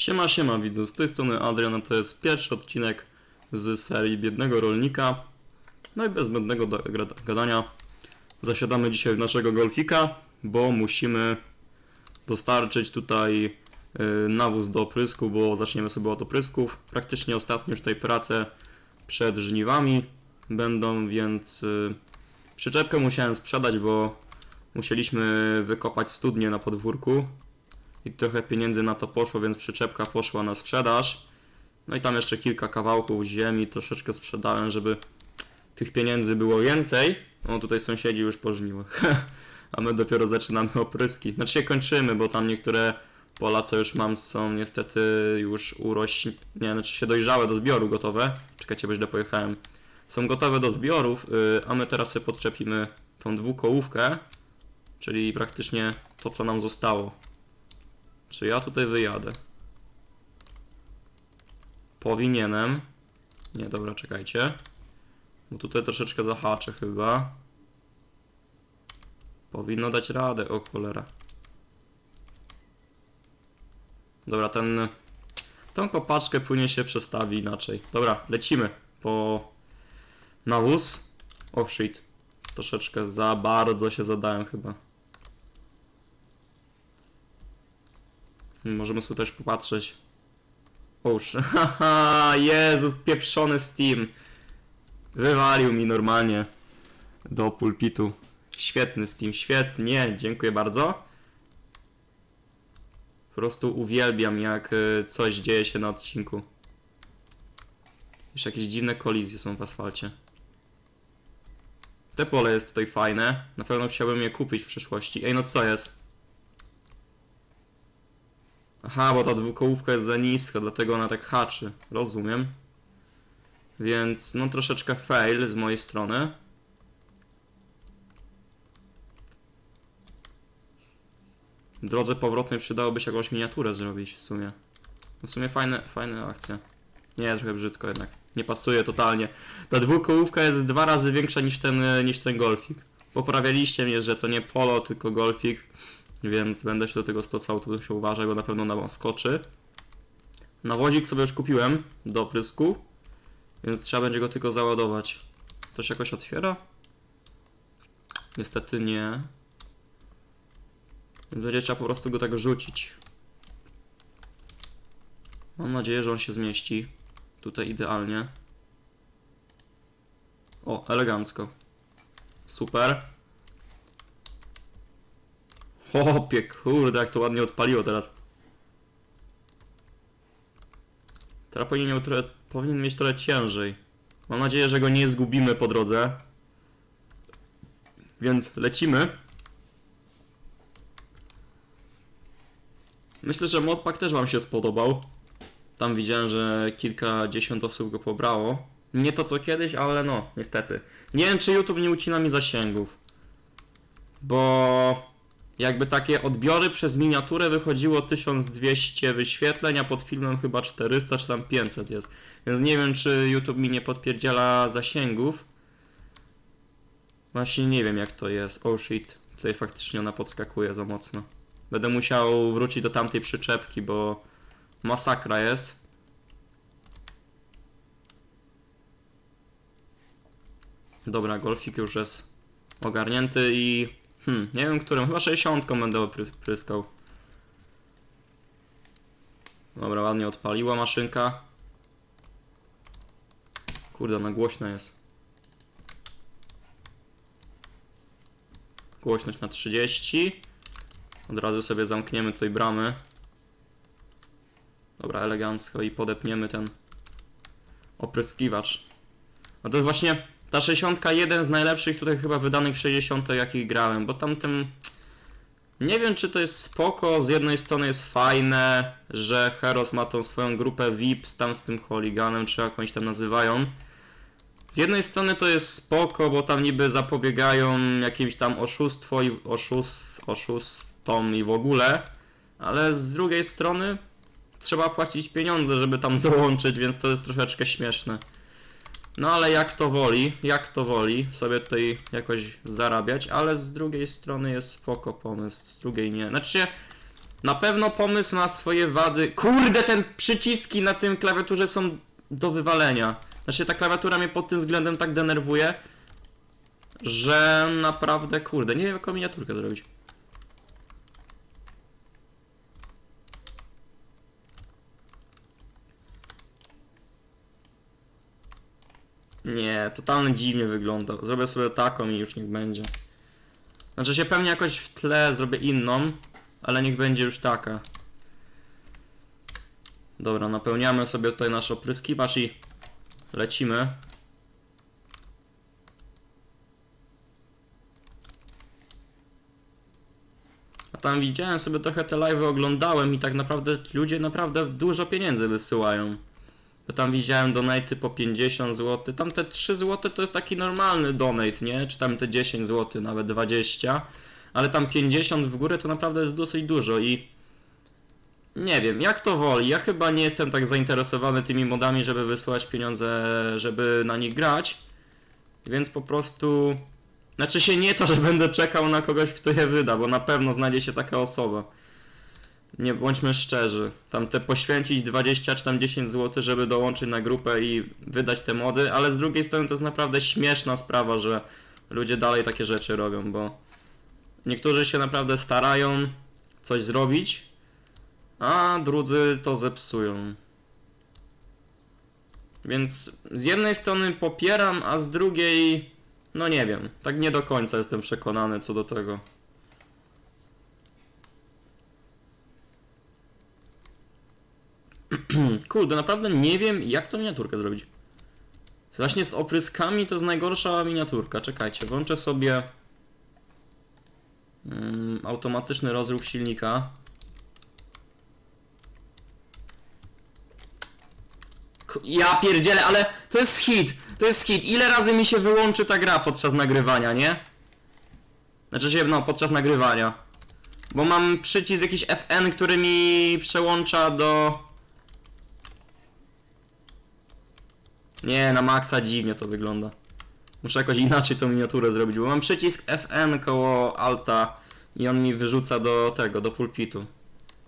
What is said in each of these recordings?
Siema, siema widzu, z tej strony Adrian, to jest pierwszy odcinek z serii Biednego Rolnika. No i bez zbędnego gadania zasiadamy dzisiaj w naszego golfika, bo musimy dostarczyć tutaj y, nawóz do oprysku, bo zaczniemy sobie od oprysków. Praktycznie ostatnie już tutaj prace przed żniwami będą, więc y, przyczepkę musiałem sprzedać, bo musieliśmy wykopać studnię na podwórku i trochę pieniędzy na to poszło, więc przyczepka poszła na sprzedaż. No i tam jeszcze kilka kawałków ziemi troszeczkę sprzedałem, żeby tych pieniędzy było więcej. No tutaj sąsiedzi już po. A my dopiero zaczynamy opryski. Znaczy się kończymy, bo tam niektóre pola, co już mam, są niestety już urośnie, nie, znaczy się dojrzałe do zbioru, gotowe. Czekajcie, bo źle pojechałem. Są gotowe do zbiorów, yy, a my teraz sobie podczepimy tą dwukołówkę, czyli praktycznie to, co nam zostało. Czy ja tutaj wyjadę? Powinienem. Nie, dobra, czekajcie. Bo tutaj troszeczkę zahaczę chyba. Powinno dać radę, o cholera. Dobra, ten... Tą kopaczkę płynie się przestawi inaczej. Dobra, lecimy po nawóz. O shit. Troszeczkę za bardzo się zadałem chyba. Możemy sobie też popatrzeć. Oż, haha, Jezu, pieprzony Steam. Wywalił mi normalnie do pulpitu. Świetny Steam, świetnie, dziękuję bardzo. Po prostu uwielbiam, jak y, coś dzieje się na odcinku. Jeszcze jakieś dziwne kolizje są w asfalcie. Te pole jest tutaj fajne. Na pewno chciałbym je kupić w przyszłości. Ej, no co jest? Aha, bo ta dwukołówka jest za niska, dlatego ona tak haczy. Rozumiem. Więc no troszeczkę fail z mojej strony. W drodze powrotnej przydałoby się jakąś miniaturę zrobić w sumie. No w sumie fajne, fajne akcje. Nie, trochę brzydko jednak. Nie pasuje totalnie. Ta dwukołówka jest dwa razy większa niż ten, niż ten golfik. Poprawialiście mnie, że to nie polo, tylko golfik. Więc będę się do tego stosował, to się uważaj, bo na pewno na skoczy. Nawozik sobie już kupiłem do prysku, więc trzeba będzie go tylko załadować. To się jakoś otwiera? Niestety nie. Więc będzie trzeba po prostu go tak rzucić. Mam nadzieję, że on się zmieści. Tutaj idealnie. O, elegancko. Super. Chłopie, kurde, jak to ładnie odpaliło teraz. Teraz powinien, trochę, powinien mieć trochę ciężej. Mam nadzieję, że go nie zgubimy po drodze. Więc lecimy. Myślę, że modpack też Wam się spodobał. Tam widziałem, że kilkadziesiąt osób go pobrało. Nie to co kiedyś, ale no, niestety. Nie wiem, czy YouTube nie ucina mi zasięgów. Bo jakby takie odbiory przez miniaturę wychodziło 1200 wyświetleń, a pod filmem chyba 400 czy tam 500 jest. Więc nie wiem, czy YouTube mi nie podpierdziela zasięgów. Właśnie nie wiem jak to jest. Oh shit, tutaj faktycznie ona podskakuje za mocno. Będę musiał wrócić do tamtej przyczepki, bo masakra jest. Dobra, golfik już jest ogarnięty i Hmm, nie wiem którym, chyba 60 będę opry- pryskał. Dobra, ładnie odpaliła maszynka. Kurde, ona głośna jest. Głośność na 30. Od razu sobie zamkniemy tutaj bramy. Dobra, elegancko i podepniemy ten opryskiwacz. No to jest właśnie ta 61 z najlepszych tutaj chyba wydanych 60 jakich grałem, bo tamtym nie wiem czy to jest spoko, z jednej strony jest fajne, że Heros ma tą swoją grupę VIP tam z tym holiganem, czy jak oni tam nazywają. Z jednej strony to jest spoko, bo tam niby zapobiegają jakimś tam oszustwo i oszust, oszustom i w ogóle, ale z drugiej strony trzeba płacić pieniądze, żeby tam dołączyć, więc to jest troszeczkę śmieszne. No ale jak to woli, jak to woli, sobie tutaj jakoś zarabiać, ale z drugiej strony jest spoko pomysł, z drugiej nie. Znaczy Na pewno pomysł ma swoje wady. Kurde, ten przyciski na tym klawiaturze są do wywalenia. Znaczy ta klawiatura mnie pod tym względem tak denerwuje, że naprawdę, kurde, nie wiem jaką miniaturkę zrobić. Nie, totalnie dziwnie wygląda. Zrobię sobie taką i już niech będzie. Znaczy się pewnie jakoś w tle zrobię inną, ale niech będzie już taka. Dobra, napełniamy sobie tutaj nasz opryskiwacz i lecimy. A tam widziałem sobie trochę te live'y, oglądałem i tak naprawdę ludzie naprawdę dużo pieniędzy wysyłają. Tam widziałem donaty po 50 zł. Tam te 3 zł to jest taki normalny donate, nie? Czy tam te 10 zł, nawet 20. Ale tam 50 w górę to naprawdę jest dosyć dużo i nie wiem, jak to woli. Ja chyba nie jestem tak zainteresowany tymi modami, żeby wysyłać pieniądze, żeby na nich grać. Więc po prostu. Znaczy się nie to, że będę czekał na kogoś, kto je wyda, bo na pewno znajdzie się taka osoba. Nie bądźmy szczerzy. Tam te poświęcić 20 czy tam 10 zł, żeby dołączyć na grupę i wydać te mody, ale z drugiej strony to jest naprawdę śmieszna sprawa, że ludzie dalej takie rzeczy robią, bo niektórzy się naprawdę starają coś zrobić, a drudzy to zepsują. Więc z jednej strony popieram, a z drugiej, no nie wiem, tak nie do końca jestem przekonany co do tego. Kurde, naprawdę nie wiem, jak tą miniaturkę zrobić. Właśnie z opryskami to jest najgorsza miniaturka. Czekajcie, włączę sobie mm, automatyczny rozruch silnika. Ja pierdzielę, ale to jest hit. To jest hit. Ile razy mi się wyłączy ta gra podczas nagrywania, nie? Znaczy się, no, podczas nagrywania. Bo mam przycisk jakiś FN, który mi przełącza do... Nie, na maksa dziwnie to wygląda. Muszę jakoś inaczej tą miniaturę zrobić, bo mam przycisk FN koło alta i on mi wyrzuca do tego, do pulpitu.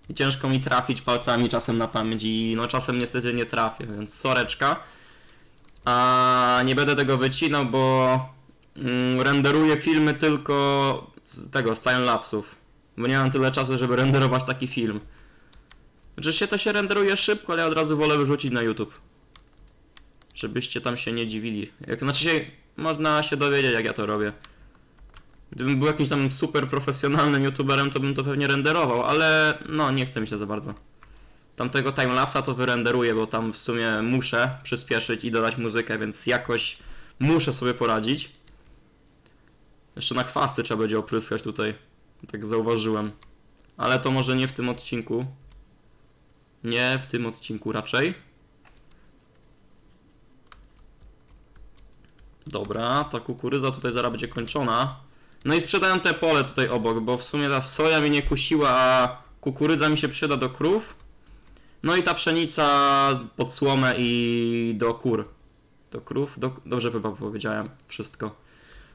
I ciężko mi trafić palcami czasem na pamięć i no czasem niestety nie trafię, więc soreczka. A nie będę tego wycinał, bo mm, renderuję filmy tylko z tego, z timelapsów. Bo nie mam tyle czasu, żeby renderować taki film. Oczywiście to się renderuje szybko, ale ja od razu wolę wyrzucić na YouTube. Żebyście tam się nie dziwili. Jak, znaczy się, można się dowiedzieć jak ja to robię. Gdybym był jakimś tam super profesjonalnym youtuberem, to bym to pewnie renderował, ale no nie chce mi się za bardzo. Tamtego timelapsa to wyrenderuję, bo tam w sumie muszę przyspieszyć i dodać muzykę, więc jakoś muszę sobie poradzić. Jeszcze na chwasty trzeba będzie opryskać tutaj. Tak zauważyłem. Ale to może nie w tym odcinku. Nie w tym odcinku raczej. Dobra, ta kukurydza tutaj zaraz będzie kończona. No i sprzedają te pole tutaj obok, bo w sumie ta soja mnie nie kusiła, a kukurydza mi się przyda do krów. No i ta pszenica pod słomę i do kur. Do krów? Do... Dobrze chyba powiedziałem wszystko.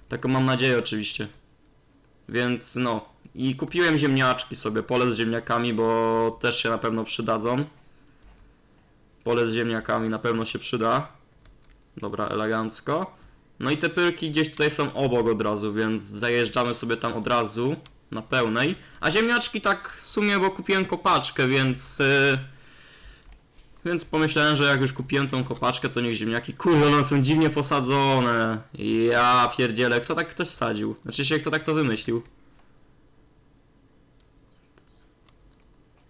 Taką mam nadzieję oczywiście. Więc no. I kupiłem ziemniaczki sobie, pole z ziemniakami, bo też się na pewno przydadzą. Pole z ziemniakami na pewno się przyda. Dobra, elegancko. No i te pyrki gdzieś tutaj są obok od razu, więc zajeżdżamy sobie tam od razu na pełnej. A ziemniaczki tak w sumie, bo kupiłem kopaczkę, więc... Yy, więc pomyślałem, że jak już kupiłem tą kopaczkę, to niech ziemniaki... Kurde, one są dziwnie posadzone. Ja pierdzielę, kto tak ktoś wsadził? Znaczy się, kto tak to wymyślił?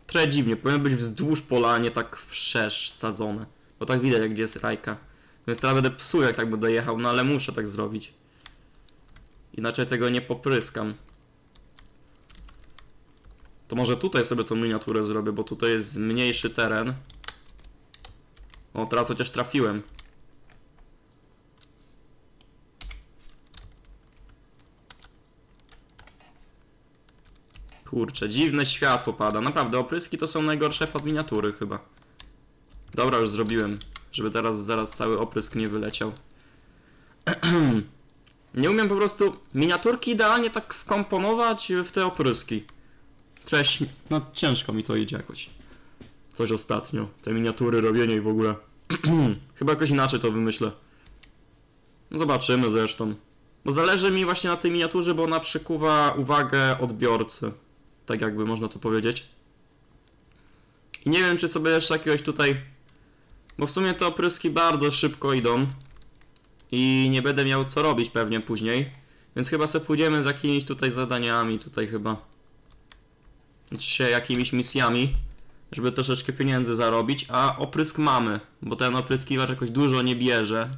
Trochę dziwnie, powinno być wzdłuż pola, a nie tak wszerz sadzone. Bo tak widać, jak gdzie jest rajka. Więc teraz będę psuł, jak tak będę jechał, no ale muszę tak zrobić. Inaczej tego nie popryskam. To może tutaj sobie tą miniaturę zrobię, bo tutaj jest mniejszy teren. O, teraz chociaż trafiłem. Kurczę, dziwne światło pada. Naprawdę, opryski to są najgorsze pod miniatury chyba. Dobra, już zrobiłem. Żeby teraz zaraz cały oprysk nie wyleciał. nie umiem po prostu miniaturki idealnie tak wkomponować w te opryski. treść, no ciężko mi to idzie jakoś. Coś ostatnio, te miniatury, robienie i w ogóle. Chyba jakoś inaczej to wymyślę. Zobaczymy zresztą. Bo zależy mi właśnie na tej miniaturze, bo ona przykuwa uwagę odbiorcy. Tak jakby można to powiedzieć. I nie wiem, czy sobie jeszcze jakiegoś tutaj... Bo w sumie te opryski bardzo szybko idą. I nie będę miał co robić pewnie później. Więc chyba sobie pójdziemy z jakimiś tutaj zadaniami, tutaj chyba. Znaczy się jakimiś misjami, żeby troszeczkę pieniędzy zarobić, a oprysk mamy, bo ten opryskiwacz jakoś dużo nie bierze.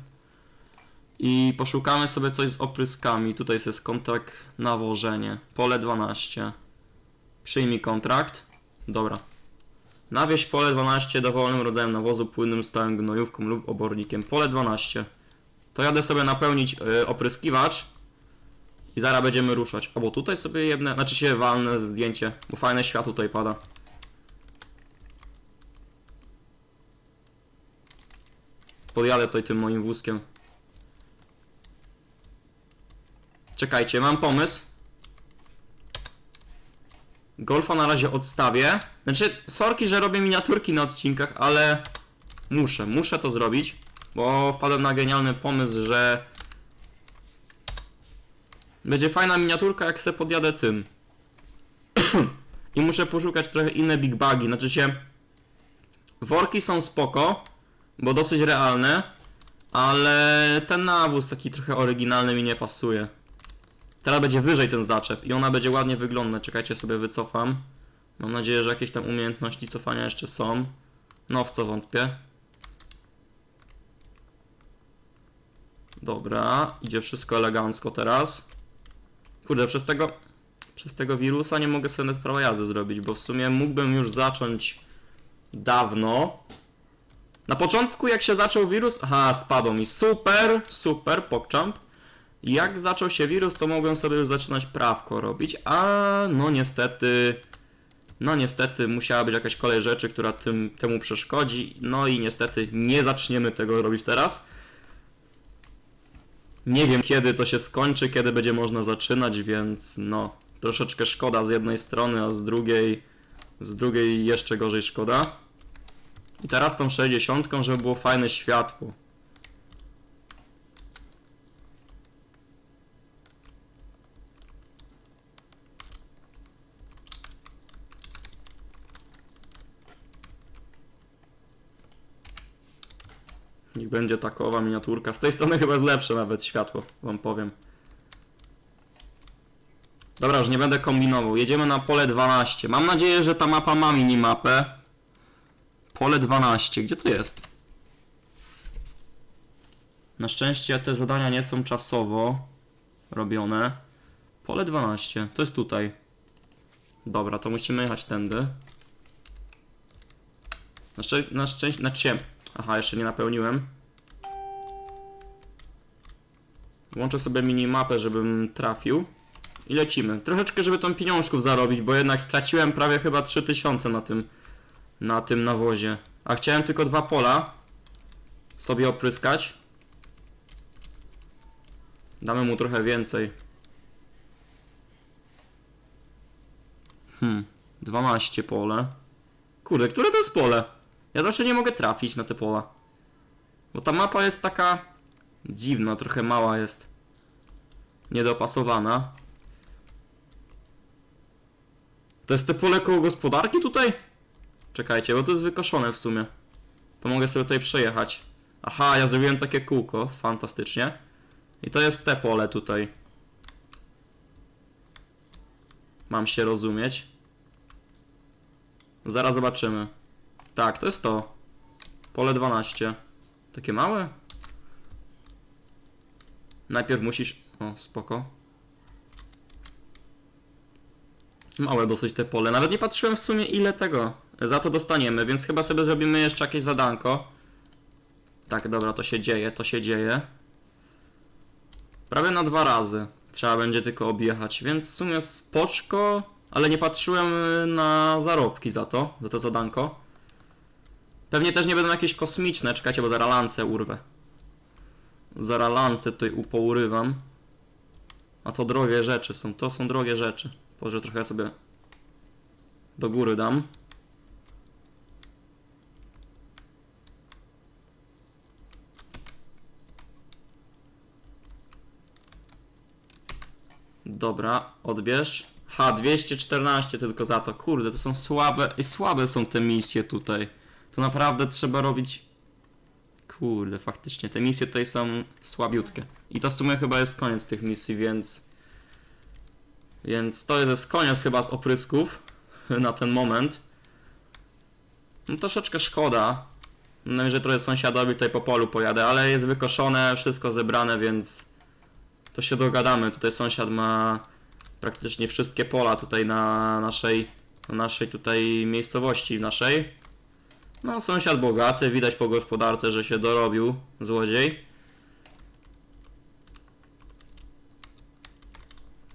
I poszukamy sobie coś z opryskami. Tutaj jest kontrakt nawożenie. Pole 12. Przyjmij kontrakt. Dobra. Nawieź pole 12 dowolnym rodzajem nawozu płynnym stałym gnojówką lub obornikiem. Pole 12. To jadę sobie napełnić y, opryskiwacz. I zaraz będziemy ruszać. Albo tutaj sobie jedne, znaczy się walne zdjęcie, bo fajne światło tutaj pada. Podjadę tutaj tym moim wózkiem. Czekajcie, mam pomysł. Golfa na razie odstawię. Znaczy, sorki, że robię miniaturki na odcinkach, ale muszę, muszę to zrobić, bo wpadłem na genialny pomysł, że będzie fajna miniaturka, jak se podjadę tym. I muszę poszukać trochę inne big bugi. Znaczy się. Worki są spoko, bo dosyć realne, ale ten nawóz taki trochę oryginalny mi nie pasuje. Teraz będzie wyżej ten zaczep i ona będzie ładnie wyglądać. Czekajcie, sobie wycofam. Mam nadzieję, że jakieś tam umiejętności cofania jeszcze są. No, w co wątpię. Dobra, idzie wszystko elegancko teraz. Kurde, przez tego, przez tego wirusa nie mogę sobie nawet prawa jazdy zrobić, bo w sumie mógłbym już zacząć dawno. Na początku jak się zaczął wirus, aha, spadł mi, super, super, pokczamp. Jak zaczął się wirus, to mogłem sobie już zaczynać prawko robić, a no niestety, no niestety musiała być jakaś kolej rzeczy, która tym, temu przeszkodzi, no i niestety nie zaczniemy tego robić teraz. Nie wiem kiedy to się skończy, kiedy będzie można zaczynać, więc no, troszeczkę szkoda z jednej strony, a z drugiej, z drugiej jeszcze gorzej szkoda. I teraz tą 60, żeby było fajne światło. Będzie takowa miniaturka. Z tej strony chyba jest lepsze nawet światło, wam powiem. Dobra, już nie będę kombinował. Jedziemy na pole 12. Mam nadzieję, że ta mapa ma minimapę. Pole 12. Gdzie to jest? Na szczęście te zadania nie są czasowo robione. Pole 12. To jest tutaj. Dobra, to musimy jechać tędy. Na, szczę na szczęście... Na. Aha, jeszcze nie napełniłem. Włączę sobie minimapę, żebym trafił. I lecimy. Troszeczkę, żeby tą pieniążków zarobić, bo jednak straciłem prawie chyba 3000 na tym, na tym nawozie. A chciałem tylko dwa pola sobie opryskać. Damy mu trochę więcej. Hmm, 12 pole. Kurde, które to jest pole? Ja zawsze nie mogę trafić na te pola. Bo ta mapa jest taka dziwna, trochę mała jest. Niedopasowana. To jest te pole koło gospodarki tutaj? Czekajcie, bo to jest wykoszone w sumie. To mogę sobie tutaj przejechać. Aha, ja zrobiłem takie kółko, fantastycznie. I to jest te pole tutaj. Mam się rozumieć. Zaraz zobaczymy. Tak, to jest to. Pole 12. Takie małe? Najpierw musisz... O, spoko. Małe dosyć te pole. Nawet nie patrzyłem w sumie ile tego za to dostaniemy, więc chyba sobie zrobimy jeszcze jakieś zadanko. Tak, dobra, to się dzieje, to się dzieje. Prawie na dwa razy trzeba będzie tylko objechać, więc w sumie spoczko, ale nie patrzyłem y, na zarobki za to, za to zadanko. Pewnie też nie będą jakieś kosmiczne, czekajcie, bo zaraz lance urwę. Zaraz lance tutaj upourywam. A to drogie rzeczy są, to są drogie rzeczy. Może trochę sobie do góry dam. Dobra, odbierz. Ha, 214 tylko za to. Kurde, to są słabe. I słabe są te misje tutaj. To naprawdę trzeba robić. Kurde, faktycznie, te misje tutaj są słabiutkie. I to w sumie chyba jest koniec tych misji, więc. Więc to jest koniec chyba z oprysków na ten moment. No troszeczkę szkoda. No, że trochę sąsiadowi tutaj po polu pojadę, ale jest wykoszone, wszystko zebrane, więc to się dogadamy. Tutaj sąsiad ma praktycznie wszystkie pola tutaj na naszej, na naszej tutaj miejscowości naszej. No, sąsiad bogaty, widać po gospodarce, że się dorobił, złodziej.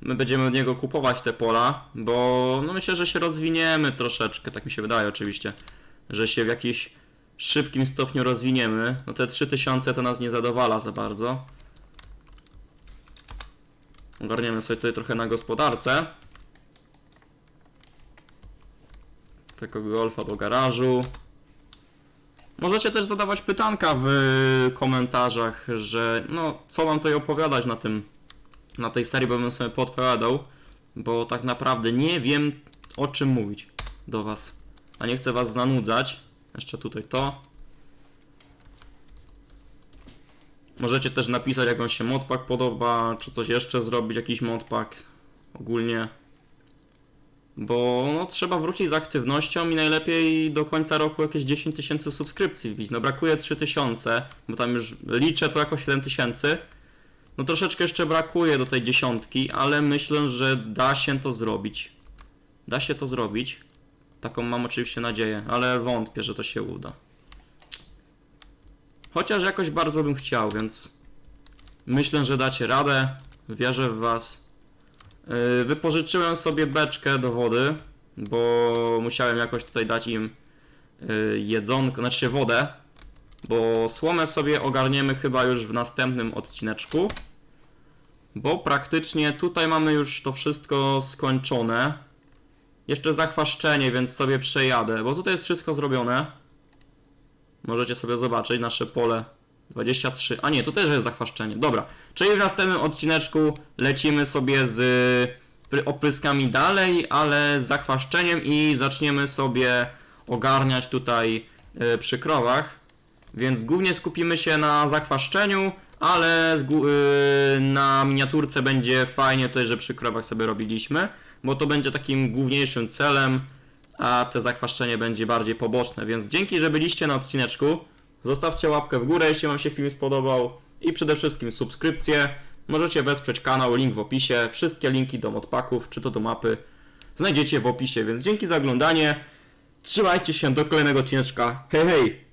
My będziemy od niego kupować te pola, bo no myślę, że się rozwiniemy troszeczkę, tak mi się wydaje oczywiście, że się w jakimś szybkim stopniu rozwiniemy. No te 3000 to nas nie zadowala za bardzo. Ogarniemy sobie tutaj trochę na gospodarce. Tego golfa do garażu. Możecie też zadawać pytanka w komentarzach, że no co mam tutaj opowiadać na tym, na tej serii, bo bym sobie podpowiadał, bo tak naprawdę nie wiem o czym mówić do was, a nie chcę was zanudzać. Jeszcze tutaj to. Możecie też napisać, jak wam się modpack podoba, czy coś jeszcze zrobić, jakiś modpack ogólnie. Bo no, trzeba wrócić z aktywnością i najlepiej do końca roku jakieś 10 tysięcy subskrypcji wbić. No brakuje 3000, bo tam już liczę to jako 7 tysięcy. No troszeczkę jeszcze brakuje do tej dziesiątki, ale myślę, że da się to zrobić. Da się to zrobić. Taką mam oczywiście nadzieję, ale wątpię, że to się uda. Chociaż jakoś bardzo bym chciał, więc myślę, że dacie radę. Wierzę w Was. Yy, Wypożyczyłem sobie beczkę do wody, bo musiałem jakoś tutaj dać im yy, jedzonko, znaczy wodę, bo słomę sobie ogarniemy chyba już w następnym odcineczku, bo praktycznie tutaj mamy już to wszystko skończone. Jeszcze zachwaszczenie, więc sobie przejadę, bo tutaj jest wszystko zrobione. Możecie sobie zobaczyć nasze pole 23. A nie, to też jest zachwaszczenie. Dobra, czyli w następnym odcineczku lecimy sobie z pry- opryskami dalej, ale z zachwaszczeniem i zaczniemy sobie ogarniać tutaj y, przy krowach. Więc głównie skupimy się na zachwaszczeniu, ale y, na miniaturce będzie fajnie to, że przy krowach sobie robiliśmy, bo to będzie takim główniejszym celem, a te zachwaszczenie będzie bardziej poboczne. Więc dzięki, że byliście na odcineczku. Zostawcie łapkę w górę, jeśli Wam się film spodobał i przede wszystkim subskrypcję. Możecie wesprzeć kanał, link w opisie. Wszystkie linki do modpaków, czy to do mapy znajdziecie w opisie, więc dzięki za oglądanie. Trzymajcie się do kolejnego odcineczka. Hej, hej!